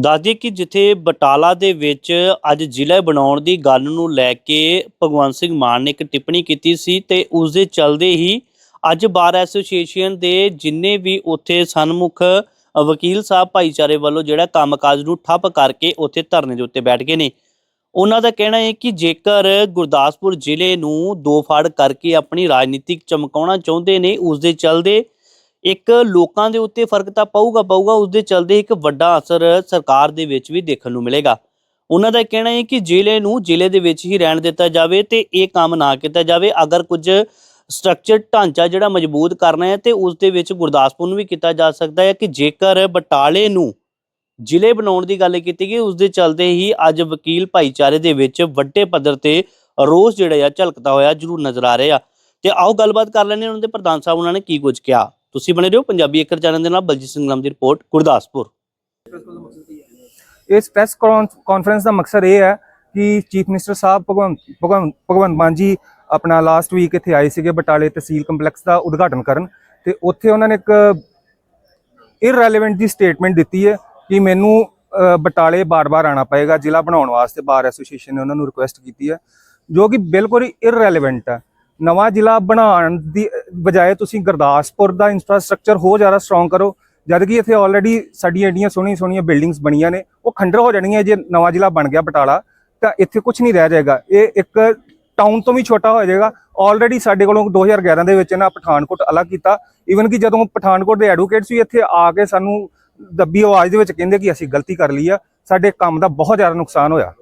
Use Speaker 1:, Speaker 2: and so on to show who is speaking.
Speaker 1: ਦੱਸਦੀਏ ਕਿ ਜਿੱਥੇ ਬਟਾਲਾ ਦੇ ਵਿੱਚ ਅੱਜ ਜ਼ਿਲ੍ਹਾ ਬਣਾਉਣ ਦੀ ਗੱਲ ਨੂੰ ਲੈ ਕੇ ਭਗਵੰਤ ਸਿੰਘ ਮਾਨ ਨੇ ਇੱਕ ਟਿੱਪਣੀ ਕੀਤੀ ਸੀ ਤੇ ਉਸ ਦੇ ਚੱਲਦੇ ਹੀ ਅੱਜ ਬਾਰ ਐਸੋਸੀਏਸ਼ਨ ਦੇ ਜਿੰਨੇ ਵੀ ਉੱਥੇ ਸਨਮੁਖ ਵਕੀਲ ਸਾਹਿਬ ਭਾਈਚਾਰੇ ਵੱਲੋਂ ਜਿਹੜਾ ਕੰਮਕਾਜ ਨੂੰ ਠੱਪ ਕਰਕੇ ਉੱਥੇ ਧਰਨੇ ਦੇ ਉੱਤੇ ਬੈਠ ਗਏ ਨੇ। ਉਹਨਾਂ ਦਾ ਕਹਿਣਾ ਹੈ ਕਿ ਜੇਕਰ ਗੁਰਦਾਸਪੁਰ ਜ਼ਿਲ੍ਹੇ ਨੂੰ ਦੋ ਫਾੜ ਕਰਕੇ ਆਪਣੀ ਰਾਜਨੀਤਿਕ ਚਮਕਾਉਣਾ ਚਾਹੁੰਦੇ ਨੇ ਉਸ ਦੇ ਚੱਲਦੇ ਇੱਕ ਲੋਕਾਂ ਦੇ ਉੱਤੇ ਫ਼ਰਕ ਤਾਂ ਪਊਗਾ ਪਊਗਾ ਉਸ ਦੇ ਚੱਲਦੇ ਇੱਕ ਵੱਡਾ ਅਸਰ ਸਰਕਾਰ ਦੇ ਵਿੱਚ ਵੀ ਦੇਖਣ ਨੂੰ ਮਿਲੇਗਾ। ਉਹਨਾਂ ਦਾ ਕਹਿਣਾ ਹੈ ਕਿ ਜ਼ਿਲ੍ਹੇ ਨੂੰ ਜ਼ਿਲ੍ਹੇ ਦੇ ਵਿੱਚ ਹੀ ਰਹਿਣ ਦਿੱਤਾ ਜਾਵੇ ਤੇ ਇਹ ਕੰਮ ਨਾ ਕੀਤਾ ਜਾਵੇ। ਅਗਰ ਕੁਝ ਸਟਰਕਚਰ ਢਾਂਚਾ ਜਿਹੜਾ ਮਜ਼ਬੂਤ ਕਰਨਾ ਹੈ ਤੇ ਉਸ ਦੇ ਵਿੱਚ ਗੁਰਦਾਸਪੁਰ ਨੂੰ ਵੀ ਕੀਤਾ ਜਾ ਸਕਦਾ ਹੈ ਕਿ ਜੇਕਰ ਬਟਾਲੇ ਨੂੰ ਜ਼ਿਲ੍ਹੇ ਬਣਾਉਣ ਦੀ ਗੱਲ ਕੀਤੀ ਗਈ ਉਸ ਦੇ ਚੱਲਦੇ ਹੀ ਅੱਜ ਵਕੀਲ ਭਾਈਚਾਰੇ ਦੇ ਵਿੱਚ ਵੱਡੇ ਪੱਧਰ ਤੇ ਰੋਸ ਜਿਹੜਾ ਆ ਝਲਕਦਾ ਹੋਇਆ ਜ਼ਰੂਰ ਨਜ਼ਰ ਆ ਰਿਹਾ। ਤੇ ਆਓ ਗੱਲਬਾਤ ਕਰ ਲੈਂਦੇ ਉਹਨਾਂ ਦੇ ਪ੍ਰਧਾਨ ਸਾਹਿਬ, ਉਹਨਾਂ ਨੇ ਕੀ ਕੁਝ ਕਿਹਾ। ਤੁਸੀਂ ਬਣੇ ਰਹੋ ਪੰਜਾਬੀ ਏਕੜ ਚੈਨਲ ਦੇ ਨਾਲ ਬਲਜੀਤ ਸਿੰਘ ਨਾਮ ਦੀ ਰਿਪੋਰਟ, ਗੁਰਦਾਸਪੁਰ।
Speaker 2: ਇਸ ਪ੍ਰੈਸ ਕਾਨਫਰੰਸ ਦਾ ਮਕਸਦ ਇਹ ਹੈ ਕਿ ਚੀਫ ਮਿਨਿਸਟਰ ਸਾਹਿਬ ਭਗਵੰਤ ਭਗਵੰਤ ਭਗਵੰਤ ਮਾਨ ਜੀ ਆਪਣਾ ਲਾਸਟ ਵੀਕ ਇੱਥੇ ਆਏ ਸੀਗੇ ਬਟਾਲੇ ਤਹਿਸੀਲ ਕੰਪਲੈਕਸ ਦਾ ਉਦਘਾਟਨ ਕਰਨ ਤੇ ਉੱਥੇ ਉਹਨਾਂ ਨੇ ਇੱਕ ਇਰਰੈਲੇਵੈਂਟ ਦੀ ਸਟੇਟਮੈਂਟ ਦਿੱਤੀ ਹੈ ਕਿ ਮੈਨੂੰ ਬਟਾਲੇ ਬਾਰ-ਬਾਰ ਆਣਾ ਪਏਗਾ, ਜ਼ਿਲ੍ਹਾ ਬਣਾਉਣ ਵਾਸਤੇ ਬਾਰ ਐਸੋਸੀਏਸ਼ਨ ਨੇ ਉਹਨਾਂ ਨੂੰ ਰਿਕੁਐਸਟ ਕੀਤੀ ਹੈ, ਜੋ ਕਿ ਬਿਲਕੁਲ ਹੀ ਇਰਰੈਲੇਵੈਂਟ ਹੈ। ਨਵਾਂ ਜ਼ਿਲ੍ਹਾ ਬਣਾਉਣ ਦੀ ਬਜਾਏ ਤੁਸੀਂ ਗੁਰਦਾਸਪੁਰ ਦਾ ਇਨਫਰਾਸਟ੍ਰਕਚਰ ਹੋ ਜ਼ਿਆਦਾ ਸਟਰੋਂਗ ਕਰੋ ਜਦ ਕਿ ਇੱਥੇ ਆਲਰੇਡੀ ਸਾਡੀਆਂ ਏਡੀਆਂ ਸੋਹਣੀਆਂ ਸੋਹਣੀਆਂ ਬਿਲਡਿੰਗਸ ਬਣੀਆਂ ਨੇ, ਉਹ ਖੰਡਰ ਹੋ ਜਾਣਗੀਆਂ ਜੇ ਨਵਾਂ ਜ਼ਿਲ੍ਹਾ ਬਣ ਗਿਆ ਬਟਾਲਾ, ਤਾਂ ਇੱਥੇ ਕੁਝ ਨਹੀਂ ਰਹਿ ਜਾਏਗਾ। ਇਹ ਇੱਕ ਟਾਊਨ ਤੋਂ ਵੀ ਛੋਟਾ ਹੋ ਜਾਏਗਾ। ਆਲਰੇਡੀ ਸਾਡੇ ਕੋਲੋਂ 2011 ਦੇ ਵਿੱਚ ਨਾ ਪਠਾਨਕੋਟ ਅਲੱਗ ਕੀਤਾ। ਈਵਨ ਕਿ ਜਦੋਂ ਪਠਾਨਕੋਟ ਦੇ ਐਡਵੋਕੇਟਸ ਵੀ ਇੱਥੇ ਆ ਕੇ ਸਾਨੂੰ ਦੱਬੀ ਆਵਾਜ਼ ਦੇ ਵਿੱਚ ਕਹਿੰਦੇ ਕਿ ਅਸੀਂ ਗਲਤੀ ਕਰ ਲਈ ਆ, ਸਾਡੇ ਕੰਮ ਦਾ ਬਹੁਤ ਜ਼ਿਆਦਾ ਨੁਕਸਾਨ ਹੋਇਆ।